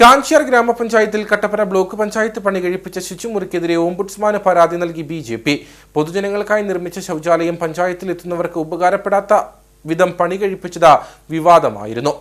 കാഞ്ചിയാർ ഗ്രാമപഞ്ചായത്തിൽ കട്ടപ്പന ബ്ലോക്ക് പഞ്ചായത്ത് പണി കഴിപ്പിച്ച ശുചിമുറിക്കെതിരെ ഓംബുഡ്സ്മാന് പരാതി നൽകി ബി ജെ പി. പൊതുജനങ്ങൾക്കായി നിർമ്മിച്ച ശൗചാലയം പഞ്ചായത്തിൽ എത്തുന്നവർക്ക് ഉപകാരപ്പെടാത്ത വിധം പണി കഴിപ്പിച്ചത് വിവാദമായിരുന്നു.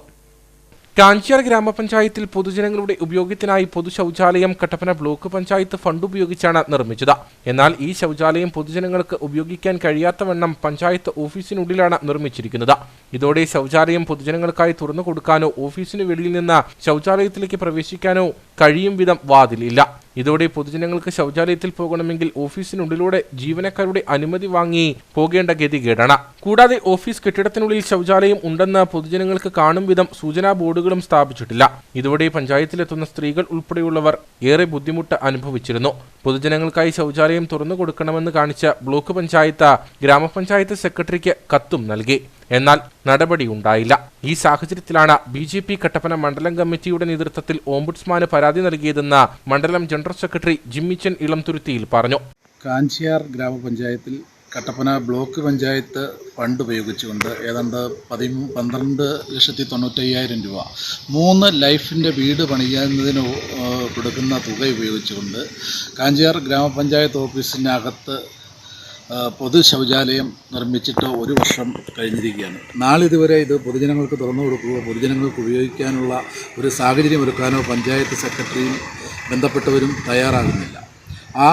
കാഞ്ചിയാർ ഗ്രാമപഞ്ചായത്തിൽ പൊതുജനങ്ങളുടെ ഉപയോഗത്തിനായി പൊതു ശൗചാലയം കട്ടപ്പന ബ്ലോക്ക് പഞ്ചായത്ത് ഫണ്ട് ഉപയോഗിച്ചാണ് നിർമ്മിച്ചത്. എന്നാൽ ഈ ശൗചാലയം പൊതുജനങ്ങൾക്ക് ഉപയോഗിക്കാൻ കഴിയാത്തവണ്ണം പഞ്ചായത്ത് ഓഫീസിനുള്ളിലാണ് നിർമ്മിച്ചിരിക്കുന്നത്. ഇതോടെ ശൗചാലയം പൊതുജനങ്ങൾക്കായി തുറന്നു കൊടുക്കാനോ ഓഫീസിന് വെളിയിൽ നിന്ന് ശൗചാലയത്തിലേക്ക് പ്രവേശിക്കാനോ കഴിയും വിധം വാതിലില്ല ഇതോടെ പൊതുജനങ്ങൾക്ക് ശൗചാലയത്തിൽ പോകണമെങ്കിൽ ഓഫീസിനുള്ളിലൂടെ ജീവനക്കാരുടെ അനുമതി വാങ്ങി പോകേണ്ട ഗതികേടാണ്. കൂടാതെ ഓഫീസ് കെട്ടിടത്തിനുള്ളിൽ ശൗചാലയം ഉണ്ടെന്ന് പൊതുജനങ്ങൾക്ക് കാണും വിധം സൂചനാ ബോർഡുകളും സ്ഥാപിച്ചിട്ടില്ല. ഇതോടെ പഞ്ചായത്തിലെത്തുന്ന സ്ത്രീകൾ ഉൾപ്പെടെയുള്ളവർ ഏറെ ബുദ്ധിമുട്ട് അനുഭവിച്ചിരുന്നു. പൊതുജനങ്ങൾക്കായി ശൗചാലയം തുറന്നു കൊടുക്കണമെന്ന് കാണിച്ച ബ്ലോക്ക് പഞ്ചായത്ത് ഗ്രാമപഞ്ചായത്ത് സെക്രട്ടറിക്ക് കത്തും നൽകി. എന്നാൽ നടപടിയുണ്ടായില്ല ഈ സാഹചര്യത്തിലാണ് ബി ജെ പി കട്ടപ്പന മണ്ഡലം കമ്മിറ്റിയുടെ നേതൃത്വത്തിൽ ഓംബുഡ്സ്മാന് പരാതി നൽകിയതെന്ന് മണ്ഡലം ജനറൽ സെക്രട്ടറി ജിമ്മിച്ചൻ ഇളംതുരുത്തിയിൽ പറഞ്ഞു. കാഞ്ചിയാർ ഗ്രാമപഞ്ചായത്തിൽ കട്ടപ്പന ബ്ലോക്ക് പഞ്ചായത്ത് ഫണ്ട് ഉപയോഗിച്ചുകൊണ്ട് ഏതാണ്ട് പതി പന്ത്രണ്ട് ലക്ഷത്തി തൊണ്ണൂറ്റയ്യായിരം രൂപ മൂന്ന് ലൈഫിന്റെ വീട് പണിയുന്നതിന് കൊടുക്കുന്ന തുക ഉപയോഗിച്ചുകൊണ്ട് കാഞ്ചിയാർ ഗ്രാമപഞ്ചായത്ത് ഓഫീസിനകത്ത് പൊതു ശൗചാലയം നിർമ്മിച്ചിട്ട് ഒരു വർഷം കഴിഞ്ഞിരിക്കുകയാണ്. നാളിതുവരെ ഇത് പൊതുജനങ്ങൾക്ക് തുറന്നു കൊടുക്കുകയോ പൊതുജനങ്ങൾക്ക് ഉപയോഗിക്കാനുള്ള ഒരു സാഹചര്യം ഒരുക്കാനോ പഞ്ചായത്ത് സെക്രട്ടറിയും ബന്ധപ്പെട്ടവരും തയ്യാറാകുന്നില്ല. ആ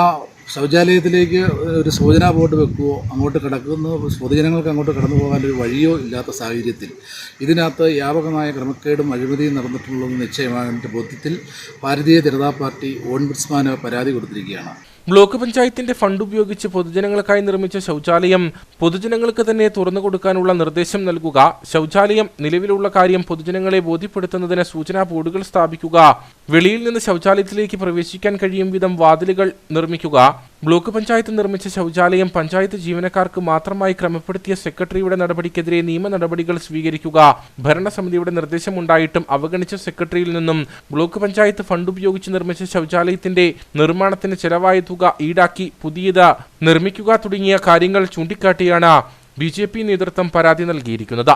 ശൗചാലയത്തിലേക്ക് ഒരു സൂചനാ ബോർഡ് വെക്കുവോ അങ്ങോട്ട് കിടക്കുന്ന പൊതുജനങ്ങൾക്ക് അങ്ങോട്ട് കടന്നു പോകാൻ ഒരു വഴിയോ ഇല്ലാത്ത സാഹചര്യത്തിൽ. ഇതിനകത്ത് വ്യാപകമായ ക്രമക്കേടും അഴിമതിയും നടന്നിട്ടുള്ളതെന്ന് നിശ്ചയമായതിന്റെ ബോധ്യത്തിൽ ഭാരതീയ ജനതാ പാർട്ടി ഓൺബുഡ്സ്മാന് പരാതി കൊടുത്തിരിക്കുകയാണ്. ബ്ലോക്ക് പഞ്ചായത്തിന്റെ ഫണ്ട് ഉപയോഗിച്ച് പൊതുജനങ്ങൾക്കായി നിർമ്മിച്ച ശൗചാലയം. പൊതുജനങ്ങൾക്ക് തന്നെ തുറന്നു കൊടുക്കാനുള്ള നിർദ്ദേശം നൽകുക. ശൗചാലയം നിലവിലുള്ള കാര്യം പൊതുജനങ്ങളെ ബോധ്യപ്പെടുത്തുന്നതിന് സൂചനാ ബോർഡുകൾ സ്ഥാപിക്കുക. വെളിയിൽ നിന്ന് ശൗചാലയത്തിലേക്ക് പ്രവേശിക്കാൻ കഴിയും വിധം വാതിലുകൾ നിർമ്മിക്കുക. ബ്ലോക്ക് പഞ്ചായത്ത് നിർമ്മിച്ച ശൗചാലയം പഞ്ചായത്ത് ജീവനക്കാർക്ക് മാത്രമായി ക്രമപ്പെടുത്തിയ സെക്രട്ടറിയുടെ നടപടിക്കെതിരെ നിയമ നടപടികൾ സ്വീകരിക്കുക. ഭരണസമിതിയുടെ നിർദ്ദേശമുണ്ടായിട്ടും അവഗണിച്ച സെക്രട്ടറിയിൽ നിന്നും ബ്ലോക്ക് പഞ്ചായത്ത് ഫണ്ട് ഉപയോഗിച്ച് നിർമ്മിച്ച ശൗചാലയത്തിന്റെ നിർമ്മാണത്തിന് ചെലവായ തുക ഈടാക്കി പുതിയത് നിർമ്മിക്കുക തുടങ്ങിയ കാര്യങ്ങൾ ചൂണ്ടിക്കാട്ടിയാണ് ബി നേതൃത്വം പരാതി നൽകിയിരിക്കുന്നത്.